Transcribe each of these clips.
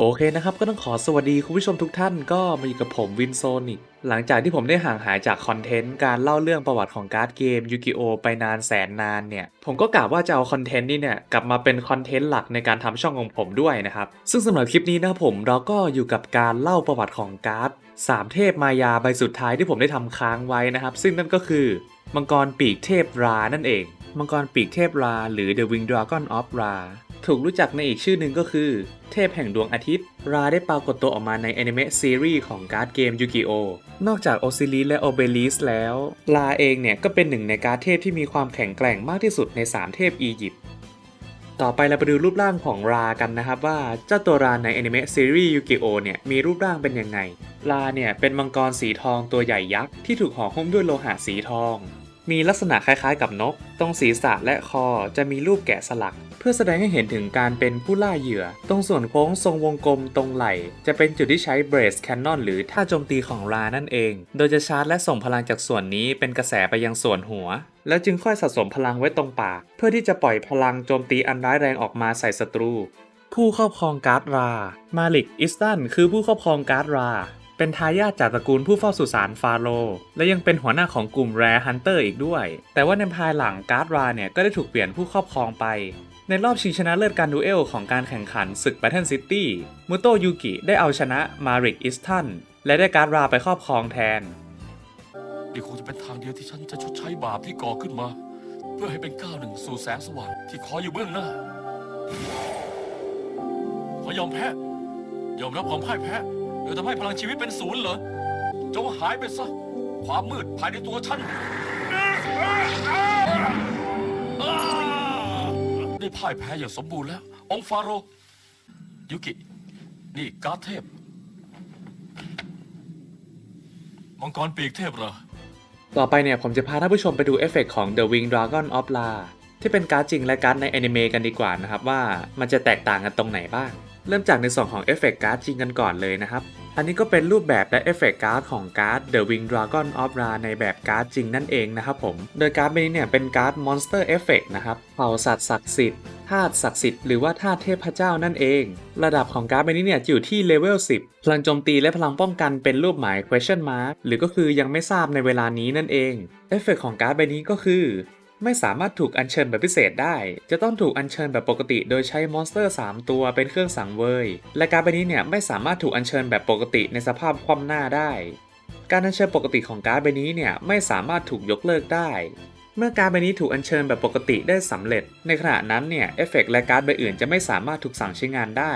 โอเคนะครับก็ต้องขอสวัสดีคุณผู้ชมทุกท่านก็มาอยู่กับผมวินโซนิกหลังจากที่ผมได้ห่างหายจากคอนเทนต์การเล่าเรื่องประวัติของการ์ดเกมยูกิโอไปนานแสนนานเนี่ย ผมก็กะว่าจะเอาคอนเทนต์นี้เนี่ยกลับมาเป็นคอนเทนต์หลักในการทำช่องของผมด้วยนะครับ ซึ่งสำหรับคลิปนี้นะผมเราก็อยู่กับการเล่าประวัติของการ์ดสามเทพมายาใบสุดท้ายที่ผมได้ทำค้างไว้นะครับ ซึ่งนั่นก็คือมังกรปีกเทพรานั่นเอง มังกรปีกเทพรา หรือ The Wing Dragon of Ra ถูกรู้จักในอีกชื่อหนึ่งก็คือ เทพแห่งดวงอาทิตย์ ราได้ปรากฏตัวออกมาในแอนิเมะซีรีส์ของการ์ดเกมยูกิโอนอกจากโอซิลิสและโอเบลิสแล้ว ราเองเนี่ยก็เป็นหนึ่งในการ์ดเทพที่มีความแข็งแกร่งมากที่สุดใน 3 เทพอียิปต์ต่อไปเราไปดูรูปร่างของรากันนะครับว่าเจ้าตัวราในแอนิเมะซีรีส์ยูกิโอเนี่ยมีรูปร่างเป็นยังไง ราเนี่ยเป็นมังกรสีทองตัวใหญ่ยักษ์ที่ถูกห่อหุ้มด้วยโลหะสีทอง มีลักษณะคล้ายๆกับนก ตรงศีรษะและคอจะมีรูปแกะสลัก เพื่อแสดงให้เห็นถึงการเป็นผู้ล่าเหยื่อ ตรงส่วนโค้งทรงวงกลมตรงไหล่ จะเป็นจุดที่ใช้เบรสแคนนอนหรือท่าโจมตีของรานั่นเอง โดยจะชาร์จและส่งพลังจากส่วนนี้เป็นกระแสไปยังส่วนหัว แล้วจึงค่อยสะสมพลังไว้ตรงปาก เพื่อที่จะปล่อยพลังโจมตีอันร้ายแรงออกมาใส่ศัตรู ผู้ครอบครองการ์ดรา มาลิก อิสตันคือผู้ครอบครองการ์ดรา เป็นทายาทจากตระกูลผู้เฝ้าสุสานฟาโรและยังเป็นหัวหน้าของกลุ่มแรฮันเตอร์อีกด้วย แต่ว่าในภายหลังการ์ดราเนี่ยก็ได้ถูกเปลี่ยนผู้ครอบครองไป ในรอบชิงชนะเลิศการดูเอลของการแข่งขันศึก Battle City มุโตยูกิได้เอาชนะมาริกอิสตันและได้การ์ดราไปครอบครองแทนนี่คงจะเป็นทางเดียวที่ฉันจะชดใช้บาปที่ก่อขึ้นมา เพื่อให้เป็นก้าวหนึ่งสู่แสงสว่างที่คอยอยู่เบื้องหน้าขอยอมแพ้ยอมรับความพ่ายแพ้ ดยทำให้พลังชีวิตเป็นศูนย์เหรอ จงหายไปซะ ความมืดภายในตัวฉันนี่พ่ายแพ้อย่างสมบูรณ์แล้ว องค์ฟาโรห์ยุกิ นี่การ์ดเทพ มังกรปีกเทพเหรอ ต่อไปเนี่ยผมจะพาท่านผู้ชมไปดูเอฟเฟกต์ของ The Wing Dragon of La ที่เป็นการ์ดจริงและการ์ดในแอนิเมะกันดีกว่านะครับว่ามันจะแตกต่างกันตรงไหนบ้าง เริ่มจากในส่วนของเอฟเฟกต์การ์ดจริงกันก่อนเลยนะครับ อันนี้ก็เป็นรูปแบบและเอฟเฟกต์การ์ดของการ์ด The Wing Dragon of Ra ในแบบการ์ดจริงนั่นเองนะครับผม โดยการ์ดใบนี้เนี่ยเป็นการ์ด Monster Effect นะครับ เผ่าสัตว์ศักดิ์สิทธิ์ธาตุศักดิ์สิทธิ์หรือว่าธาตุเทพเจ้านั่นเอง ระดับของการ์ดใบนี้เนี่ยอยู่ที่เลเวล 10 พลังโจมตีและพลังป้องกันเป็นรูปหมาย question mark หรือก็คือยังไม่ทราบในเวลานี้นั่นเอง เอฟเฟกต์ของการ์ดใบนี้ก็คือ ไม่สามารถถูกอัญเชิญแบบพิเศษได้ จะต้องถูกอัญเชิญแบบปกติโดยใช้มอนสเตอร์ 3 ตัวเป็นเครื่องสังเวย และการ์ดใบนี้เนี่ยไม่สามารถถูกอัญเชิญแบบปกติในสภาพคว่ำหน้าได้ การอัญเชิญปกติของการ์ดใบนี้เนี่ยไม่สามารถถูกยกเลิกได้ เมื่อการ์ดใบนี้ถูกอัญเชิญแบบปกติได้สำเร็จ ในขณะนั้นเนี่ยเอฟเฟกต์และการ์ดใบอื่นจะไม่สามารถถูกสั่งใช้งานได้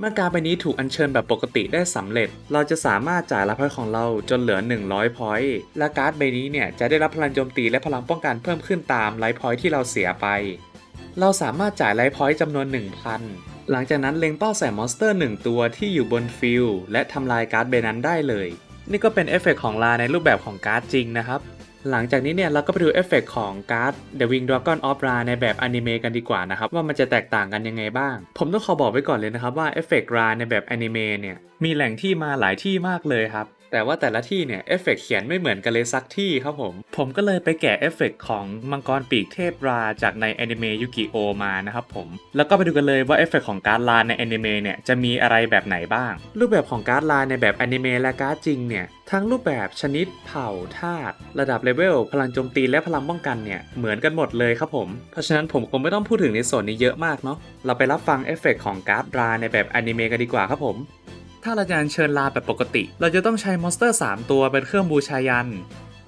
เมื่อการใบนี้ถูกอัญเชิญแบบปกติได้สำเร็จ เราจะสามารถจ่ายรับพอยของเราจนเหลือ 100พอยต์และการ์ดใบนี้เนี่ยจะได้รับพลังโจมตีและพลังป้องกันเพิ่มขึ้นตามไลฟ์พอยต์ที่เราเสียไป เราสามารถจ่ายไลฟ์พอยต์จำนวน 1,000 หลังจากนั้นเล็งเป้าใส่มอนสเตอร์ 1 ตัวที่อยู่บนฟิลและทำลายการ์ดใบนั้นได้เลย นี่ก็เป็นเอฟเฟกต์ของลาในรูปแบบของการ์ดจริงนะครับ หลังจากนี้เนี่ยเราก็ไปดูเอฟเฟกต์ของการ์ด The Wing Dragon of Ra ในแบบอนิเมะกันดีกว่านะครับว่ามันจะแตกต่างกันยังไงบ้าง ผมต้องขอบอกไว้ก่อนเลยนะครับว่าเอฟเฟกต์ราในแบบอนิเมะเนี่ยมีแหล่งที่มาหลายที่มากเลยครับ แต่ว่าแต่ละที่เนี่ยเอฟเฟกต์เขียนไม่เหมือนกันเลยสักที่ครับผม ผมก็เลยไปแกะเอฟเฟกต์ของมังกรปีกเทพราจากในแอนิเมะยูกิโอมานะครับผม แล้วก็ไปดูกันเลยว่าเอฟเฟกต์ของการ์ดลาในแอนิเมะเนี่ยจะมีอะไรแบบไหนบ้าง รูปแบบของการ์ดลาในแบบแอนิเมะและการ์ดจริงเนี่ยทั้งรูปแบบชนิดเผ่าธาตุระดับเลเวลพลังโจมตีและพลังป้องกันเนี่ยเหมือนกันหมดเลยครับผม เพราะฉะนั้นผมคงไม่ต้องพูดถึงในส่วนนี้เยอะมากเนาะเราไปรับฟังเอฟเฟกต์ของการ์ดราในแบบแอนิเมะกันดีกว่าครับผม ถ้าเราจะอัญเชิญลาแบบปกติ เราจะต้องใช้มอนสเตอร์ 3 ตัวเป็นเครื่องบูชายัน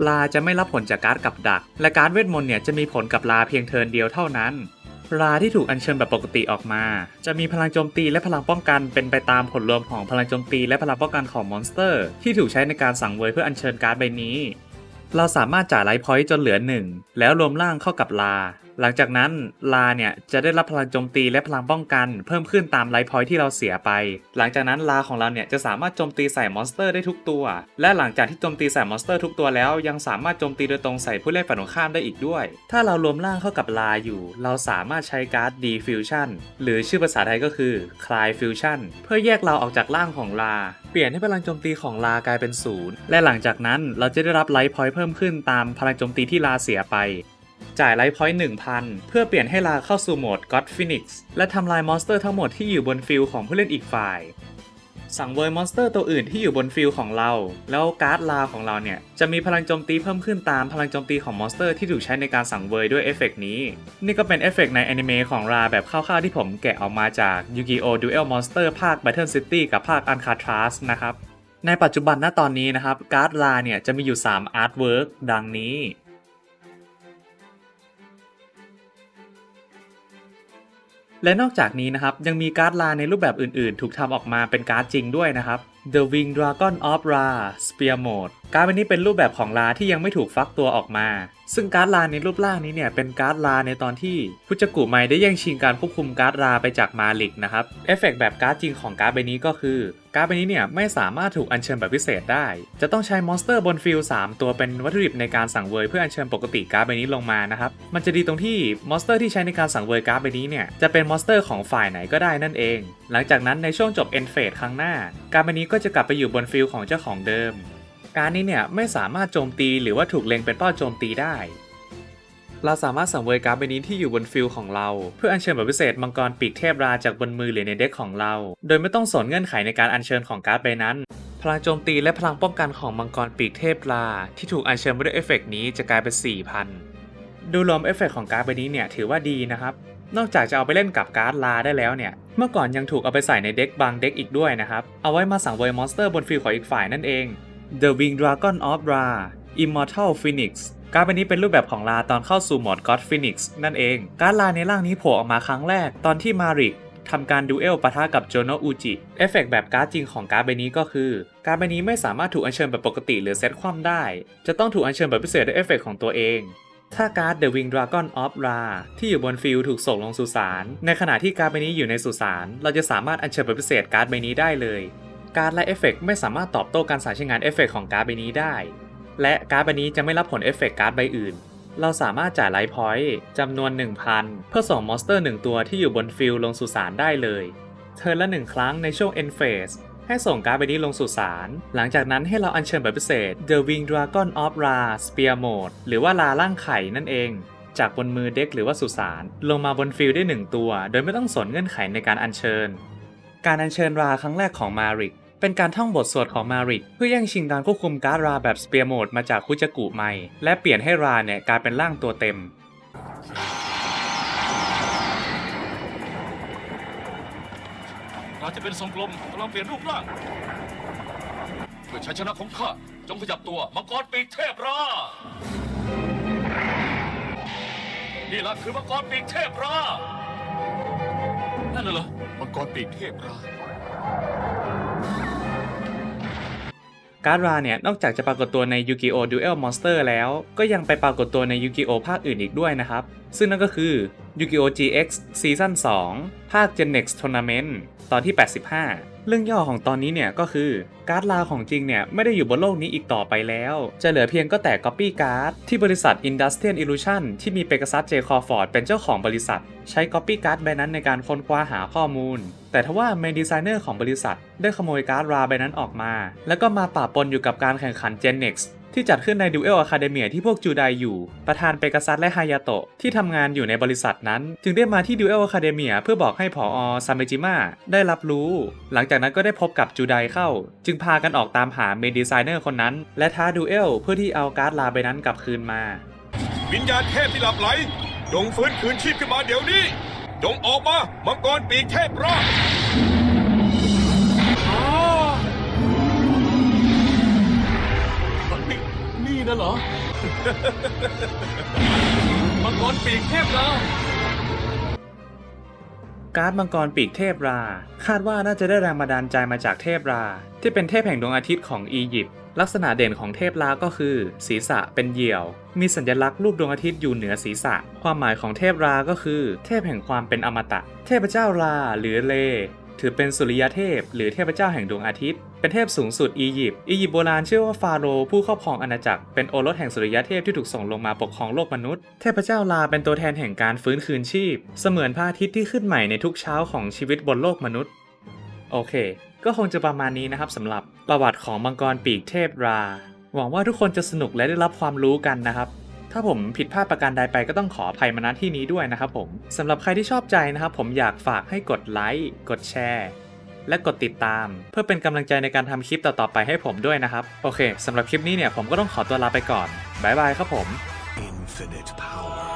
ลาจะไม่รับผลจากการ์ดกับดัก และการ์ดเวทมนต์เนี่ยจะมีผลกับลาเพียงเทิร์นเดียวเท่านั้น ลาที่ถูกอัญเชิญแบบปกติออกมา จะมีพลังโจมตีและพลังป้องกันเป็นไปตามผลรวมของพลังโจมตีและพลังป้องกันของมอนสเตอร์ ที่ถูกใช้ในการสั่งเวยเพื่ออัญเชิญการ์ดใบนี้ เราสามารถจ่ายไลฟ์พอยต์จนเหลือ 1 แล้วรวมร่างเข้ากับลา หลังจากนั้นลาเนี่ยจะได้รับพลังโจมตีและพลังป้องกัน เพิ่มขึ้นตามไลฟ์พอยต์ที่เราเสียไป หลังจากนั้นลาของเราเนี่ยจะสามารถโจมตีใส่มอนสเตอร์ได้ทุกตัว และหลังจากที่โจมตีใส่มอนสเตอร์ทุกตัวแล้ว ยังสามารถโจมตีโดยตรงใส่ผู้เล่นฝ่ายตรงข้ามได้อีกด้วย ถ้าเรารวมร่างเข้ากับลาอยู่ เราสามารถใช้การ์ด Defusion หรือชื่อภาษาไทยก็คือ Cry Fusion เพื่อแยกเราออกจากร่างของลา เปลี่ยนให้พลังโจมตีของลากลายเป็นศูนย์และหลังจากนั้นเราจะได้รับไลฟ์พอยต์เพิ่มขึ้นตามพลังโจมตีที่ลาเสียไป จ่ายไลฟ์พอยต์1,000 เพื่อเปลี่ยนให้ลาเข้าสู่โหมด God Phoenix และทำลายมอนสเตอร์ทั้งหมดที่อยู่บนฟิลของผู้เล่นอีกฝ่าย สั่งเวยมอนสเตอร์ตัวอื่นที่อยู่บนฟิลด์ของเรา แล้วการ์ดลาของเราเนี่ย จะมีพลังโจมตีเพิ่มขึ้นตามพลังโจมตีของมอนสเตอร์ที่ถูกใช้ในการสั่งเวยด้วยเอฟเฟกต์นี้ นี่ก็เป็นเอฟเฟกต์ในแอนิเมะของราแบบคร่าวๆที่ผมแกะออกมาจาก Yu-Gi-Oh! Duel Monster ภาค Battle City กับภาค Uncharted นะครับในปัจจุบันณตอนนี้นะครับ การ์ดลาเนี่ยจะมีอยู่ 3 อาร์ตเวิร์กดังนี้ และนอกจากนี้นะครับ ยังมีการ์ดลาในรูปแบบอื่นๆ ถูกทำออกมาเป็นการ์ดจริงด้วยนะครับ The Wing Dragon of Ra Spear Mode การ์ดนี้เป็นรูปแบบของลาที่ยังไม่ถูกฟักตัวออกมา ซึ่งการ์ดลาในรูปร่างนี้เนี่ยเป็นการ์ดลาในตอนที่พุจกุไมได้แย่งชิงการควบคุมการ์ดลาไปจากมาลิกนะครับเอฟเฟกต์แบบการ์ดจริงของการ์ดใบนี้ก็คือ การ์ดใบนี้เนี่ยไม่สามารถถูกอัญเชิญแบบพิเศษได้ จะต้องใช้มอนสเตอร์บนฟิลด์3ตัวเป็นวัตถุดิบในการสั่งเวยเพื่ออัญเชิญปกติการ์ดใบนี้ลงมานะครับมันจะดีตรงที่มอนสเตอร์ที่ใช้ในการสั่งเวยการ์ดใบนี้เนี่ยจะเป็นมอนสเตอร์ของฝ่ายไหนก็ได้นั่นเอง หลังจากนั้นในช่วงจบเอ็นเฟสครั้งหน้า การ์ดใบนี้ก็จะกลับไปอยู่บนฟิลของเจ้าของเดิม การนี้เนี่ยไม่สามารถโจมตีหรือว่าถูกเล็งเป็นเป้าโจมตีได้ เราสามารถสังเวยการ์ดใบนี้ที่อยู่บนฟิลของเรา เพื่ออัญเชิญแบบพิเศษมังกรปีกเทพราจากบนมือหรือในเด็กของเรา โดยไม่ต้องสนเงื่อนไขในการอัญเชิญของการ์ดใบนั้น พลังโจมตีและพลังป้องกันของมังกรปีกเทพราที่ถูกอัญเชิญมาด้วยเอฟเฟกต์นี้จะกลายเป็น 4,000 ดูรวมเอฟเฟกต์ของการ์ดใบนี้เนี่ยถือว่าดีนะครับนอกจากจะเอาไปเล่นกับการ์ดลาได้แล้วเนี่ย เมื่อก่อนยังถูกเอาไปใส่ในเด็กบางเด็กอีกด้วยนะครับ เอาไว้มาสั่งเวยมอนสเตอร์บนฟิลของอีกฝ่ายนั่นเอง The Wing Dragon of Ra Immortal Phoenix การ์ดใบนี้เป็นรูปแบบของลาตอนเข้าสู่โหมด God Phoenix นั่นเอง การ์ดลาในร่างนี้โผล่ออกมาครั้งแรกตอนที่มาริกทำการดูเอลปะทะกับโจโนอุจิ เอฟเฟกต์แบบการ์ดจริงของการ์ดใบนี้ก็คือ การ์ดใบนี้ไม่สามารถถูกอัญเชิญแบบปกติหรือเซตคว่ำได้ จะต้องถูกอัญเชิญแบบพิเศษด้วยเอฟเฟกต์ของตัวเอง ถ้าการ์ด The Wing Dragon of Ra ที่อยู่บนฟิลด์ถูกส่งลงสุสาน ในขณะที่การ์ดใบนี้อยู่ในสุสาน เราจะสามารถอัญเชิญแบบพิเศษการ์ดใบนี้ได้เลย การ์ดและเอฟเฟกต์ไม่สามารถตอบโต้การสั่งใช้งานเอฟเฟกต์ของการ์ดใบนี้ได้ และการ์ดใบนี้จะไม่รับผลเอฟเฟกต์การ์ดใบอื่น เราสามารถจ่ายไลท์พอยต์จำนวน 1,000 เพื่อส่งมอนสเตอร์ 1 ตัวที่อยู่บนฟิลลงสุสานได้เลย เทิร์นละ 1 ครั้งในช่วง End Phase ให้ส่งการ์ดใบนี้ลงสุสาน หลังจากนั้นให้เราอัญเชิญแบบพิเศษ The Wing Dragon of Ra Spear Mode หรือว่าลาล่างไข่นั่นเอง จากบนมือเด็กหรือว่าสุสาน ลงมาบนฟิลด์ได้ 1 ตัว โดยไม่ต้องสนเงื่อนไขในการอัญเชิญ การอัญเชิญราครั้งแรกของมาริก เป็นการท่องบทสวดของมาริก เพื่อแย่งชิงการควบคุมการ์ดราแบบสเปียร์โหมดมาจากคุจกุไมและเปลี่ยนให้ราเนี่ยกลายเป็นร่างตัวเต็มเราจะเป็นทรงกลมกำลังเปลี่ยนรูปร่างเพื่อชัยชนะของข้าจงขยับตัวมังกรปีกเทพรานี่ละคือมังกรปีกเทพรา นั่นน่ะเหรอ มังกรปีกเทพราการ์ดราเนี่ย นอกจากจะปรากฏตัวในยูคิโอดูเอลมอนสเตอร์แล้ว ก็ยังไปปรากฏตัวในยูกิโอภาคอื่นอีกด้วยนะครับ ซึ่งนั่นก็คือ Yu-Gi-Oh! GX Season 2ภาค Gen Next Tournament ตอนที่ 85 เรื่องย่อของตอนนี้เนี่ยก็คือการ์ดลาของจริงเนี่ย ไม่ได้อยู่บนโลกนี้อีกต่อไปแล้ว จะเหลือเพียงก็แต่ Copy Card ที่บริษัท Industrial Illusion ที่มีเปกัส s เจคอฟอร์ดเป็นเจ้าของบริษัท ใช้ Copy Card ใบนั้นในการค้นคว้าหาข้อมูล แต่ทว่าเมนดีไซเนอร์ของบริษัท ได้ขโมยการ์ดราใบนั้นออกมา แล้วก็มาปะปนอยู่กับการแข่งขัน Gen Next ที่จัดขึ้นใน Duel Academia ที่พวกจูไดอยู่ ประธานเปกัสและฮายาโตะที่ทำงานอยู่ในบริษัทนั้น จึงได้มาที่ Duel Academia เพื่อบอกให้ผอซาเมจิมะได้รับรู้ หลังจากนั้นก็ได้พบกับจูไดเข้า จึงพากันออกตามหาเมนดีไซเนอร์คนนั้น และท้าดูเอลเพื่อที่เอาการ์ดลาใบนั้นกลับคืนมา วิญญาณเทพที่หลับไหลจงฟื้นคืนชีพขึ้นมาเดี๋ยวนี้จงออกมามังกรปีกเทพรอด นี่นเหรอ มังกรปีกเทพราการ์ดมังกรปีกเทพรา คาดว่าน่าจะได้แรงบันดาลใจมาจากเทพรา ที่เป็นเทพแห่งดวงอาทิตย์ของอียิปต์ลักษณะเด่นของเทพราก็คือ ศีรษะเป็นเหยี่ยว มีสัญลักษณ์รูปดวงอาทิตย์อยู่เหนือศีรษะ ความหมายของเทพราก็คือ เทพแห่งความเป็นอมตะ เทพเจ้าราหรือเล ถือเป็นสุริยเทพ หรือเทพเจ้าแห่งดวงอาทิตย์ เป็นเทพสูงสุดอียิปต์อียิปต์โบราณเชื่อว่าฟาโรห์ผู้ครอบครองอาณาจักรเป็นโอรสแห่งสุริยเทพที่ถูกส่งลงมาปกครองโลกมนุษย์ เทพเจ้าลาเป็นตัวแทนแห่งการฟื้นคืนชีพ เสมือนพระอาทิตย์ที่ขึ้นใหม่ในทุกเช้าของชีวิตบนโลกมนุษย์ โอเค ก็คงจะประมาณนี้นะครับสำหรับประวัติของมังกรปีกเทพรา หวังว่าทุกคนจะสนุกและได้รับความรู้กันนะครับ ถ้าผมผิดพลาดประการใดไปก็ต้องขออภัยมาณที่นี้ด้วยนะครับผมสำหรับใครที่ชอบใจนะครับผมอยากฝากให้กดไลค์กดแชร์และกดติดตาม เพื่อเป็นกำลังใจในการทำคลิปต่อๆไปให้ผมด้วยนะครับ โอเคสำหรับคลิปนี้เนี่ยผมก็ต้องขอตัวลาไปก่อนบายบายครับผม Infinite power.